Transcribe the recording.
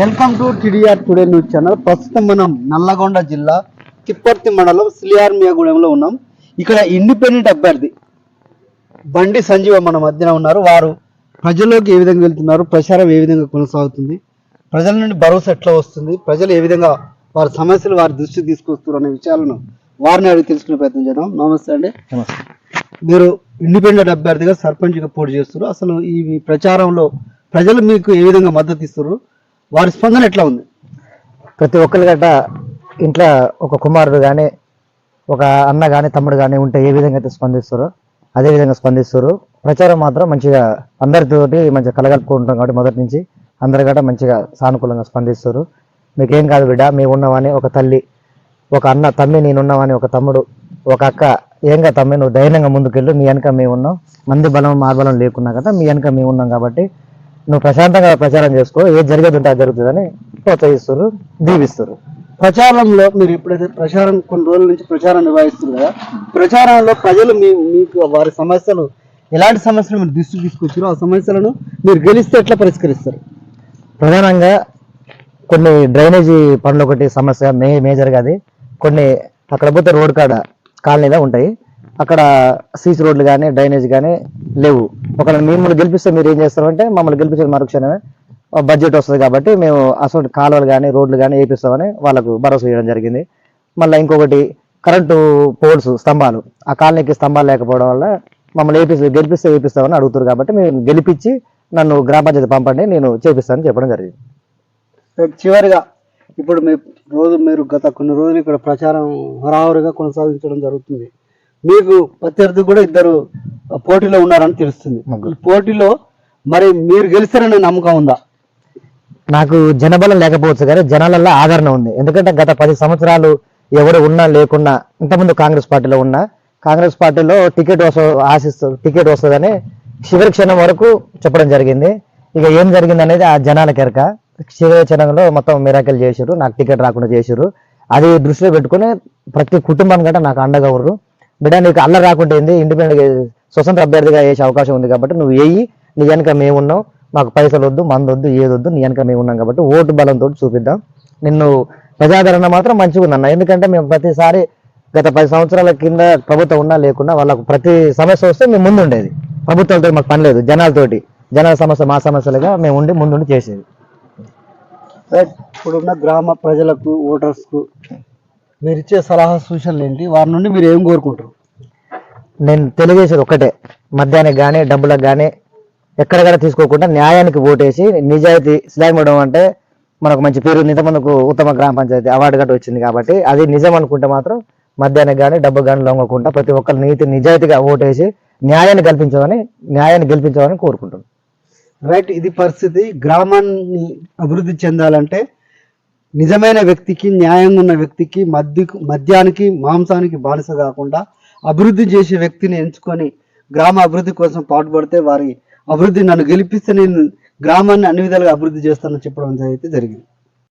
Welcome to TDR today news channel. ప్రస్తుతం మనం నల్లగొండ జిల్లా తిప్పర్తి మండలం సిలియార్మియాగూడెంలో ఉన్నాం. ఇక్కడ ఇండిపెండెంట్ అభ్యర్థి బండి సంజీవ మన మధ్యన ఉన్నారు. వారు ప్రజల్లోకి ఏ విధంగా వెళ్తున్నారు? ప్రచారం ఏ విధంగా కొనసాగుతుంది? ప్రజల నుండి భరోసా ఎట్లా వస్తుంది? ప్రజలు ఏ విధంగా వారి సమస్యలు వారి దృష్టికి తీసుకొస్తారు అనే విషయాలను వారిని అడిగి తెలుసుకునే ప్రయత్నం చేద్దాం. నమస్తే అండి. మీరు ఇండిపెండెంట్ అభ్యర్థిగా సర్పంచ్గా పోటీ చేస్తారు అసలు ఈ ప్రచారంలో ప్రజలు మీకు ఏ విధంగా మద్దతు ఇస్తారు వారి స్పందన ఎట్లా ఉంది? ప్రతి ఒక్కరి గట్ట ఇంట్లో ఒక కుమారుడు కానీ ఒక అన్న కానీ తమ్ముడు కానీ ఉంటే ఏ విధంగా అయితే స్పందిస్తారో అదే విధంగా స్పందిస్తారు ప్రచారం మాత్రం మంచిగా అందరితోటి మంచిగా కలగలుపుకుంటాం కాబట్టి మొదటి నుంచి అందరి గట్ట మంచిగా సానుకూలంగా స్పందిస్తారు. మీకేం కాదు బిడ్డ మేము ఉన్నామని ఒక తల్లి ఒక అన్న తమ్మి నేనున్నామని ఒక తమ్ముడు ఒక అక్క ఏంగా తమ్మి నువ్వు ధైర్యంగా ముందుకెళ్ళు మీ వెనక మేము ఉన్నాం మంది బలం మా బలం లేకున్నా కదా మీ వెనక మేము ఉన్నాం కాబట్టి నువ్వు ప్రశాంతంగా ప్రచారం చేసుకో ఏది జరిగేది ఉంటే అది జరుగుతుందని ప్రోత్సహిస్తారు దీవిస్తారు ప్రచారంలో మీరు ఎప్పుడైతే ప్రచారం కొన్ని రోజుల నుంచి ప్రచారం నిర్వహిస్తుంది కదా ప్రచారంలో ప్రజలు మీ మీకు వారి సమస్యలు ఎలాంటి సమస్యలు మీరు దృష్టికి తీసుకొచ్చారో ఆ సమస్యలను మీరు గెలిస్తే ఎట్లా పరిష్కరిస్తారు? ప్రధానంగా కొన్ని డ్రైనేజీ పనులు ఒకటి సమస్య మే మేజర్గా అది. కొన్ని అక్కడ పోతే రోడ్ కాడ కాలనీలో ఉంటాయి. అక్కడ సీసీ రోడ్లు కానీ డ్రైనేజ్ కానీ లేవు. ఒకవేళ మిమ్మల్ని గెలిపిస్తే మీరు ఏం చేస్తారంటే మమ్మల్ని గెలిపించిన మరుక్షణమే. బడ్జెట్ వస్తుంది కాబట్టి మేము అసలు కాలువలు కానీ రోడ్లు కానీ వేపిస్తామని వాళ్ళకు భరోసా చేయడం జరిగింది. మళ్ళీ ఇంకొకటి కరెంటు పోల్స్ స్తంభాలు. ఆ కాలనీకి స్తంభాలు లేకపోవడం వల్ల మమ్మల్ని వేపిస్తే గెలిపిస్తే వేపిస్తామని అడుగుతారు కాబట్టి మేము గెలిపించి నన్ను గ్రామ పంచాయతీ పంపండి నేను చేపిస్తానని చెప్పడం జరిగింది. చివరిగా ఇప్పుడు మీ రోజు మీరు గత కొన్ని రోజులు ఇక్కడ ప్రచారం హరాహురిగా కొనసాగించడం జరుగుతుంది. మీకు ప్రత్యర్థి కూడా ఇద్దరు పోటీలో ఉన్నారని తెలుస్తుంది. పోటీలో మరి మీరు గెలిస్తారనే నమ్మకం ఉందా? నాకు జనబలం లేకపోవచ్చు కానీ జనాలలో ఆదరణ ఉంది. ఎందుకంటే గత పది సంవత్సరాలు ఎవరు ఉన్నా లేకున్నా ఇంతకుముందు కాంగ్రెస్ పార్టీలో ఉన్నా కాంగ్రెస్ పార్టీలో టికెట్ వస్త ఆశిస్తూ టికెట్ వస్తుందని చివరి క్షణం వరకు చెప్పడం జరిగింది. ఇక ఏం జరిగింది అనేది ఆ జనాలకు ఎరక చివరి క్షణంలో మొత్తం మిరాకిల్ చేసారు నాకు టికెట్ రాకుండా చేసారు అది దృష్టిలో పెట్టుకుని ప్రతి కుటుంబం కంటే నాకు అండగా ఉన్నారు. బిడ్డ నీకు అల్లరి రాకుంటే ఏంది? ఇండిపెండెంట్ స్వతంత్ర అభ్యర్థిగా వేసే అవకాశం ఉంది కాబట్టి నువ్వు వేయి నీ వెనక మేము ఉన్నాం మాకు పైసలు వద్దు మందు వద్దు ఏది వద్దు నీ వెనక మేము ఉన్నాం కాబట్టి ఓటు బలంతో చూపిద్దాం. నిన్ను ప్రజాదరణ మాత్రం మంచిగా ఉందన్న ఎందుకంటే మేము ప్రతిసారి గత పది సంవత్సరాల కింద ప్రభుత్వం ఉన్నా లేకున్నా వాళ్ళకు ప్రతి సమస్య వస్తే మేము ముందు ఉండేది ప్రభుత్వాలతో మాకు పని లేదు జనాలతోటి. జనాల సమస్య మా సమస్యలుగా మేము ఉండి ముందుండి చేసేది. ఇప్పుడున్న గ్రామ ప్రజలకు ఓటర్స్కు మీరు ఇచ్చే సలహా సూచనలు ఏంటి? వారి నుండి మీరు ఏం కోరుకుంటారు? నేను తెలియజేసేది ఒక్కటే. మద్యానికి కానీ డబ్బులకు కానీ ఎక్కడ కూడా తీసుకోకుండా న్యాయానికి ఓటేసి నిజాయితీ ఇవ్వడం అంటే మనకు మంచి పేరు మనకు ఉత్తమ గ్రామ పంచాయతీ అవార్డు గట్రా వచ్చింది కాబట్టి అది నిజం అనుకుంటే మాత్రం మద్యానికి కానీ డబ్బు కానీ లొంగకుండా ప్రతి ఒక్కరు నీతి నిజాయితీగా ఓటేసి న్యాయాన్ని కల్పించమని న్యాయాన్ని గెలిపించమని కోరుకుంటున్నాను రైట్. ఇది పరిస్థితి. గ్రామాన్ని అభివృద్ధి చెందాలంటే నిజమైన వ్యక్తికి న్యాయంగా ఉన్న వ్యక్తికి మద్యకు మద్యానికి మాంసానికి బానిస కాకుండా అభివృద్ధి చేసే వ్యక్తిని ఎంచుకొని గ్రామ అభివృద్ధి కోసం పాటుపడితే వారి అభివృద్ధి నన్ను గెలిపిస్తే నేను గ్రామాన్ని అన్ని విధాలుగా అభివృద్ధి చేస్తానని చెప్పడం అయితే జరిగింది.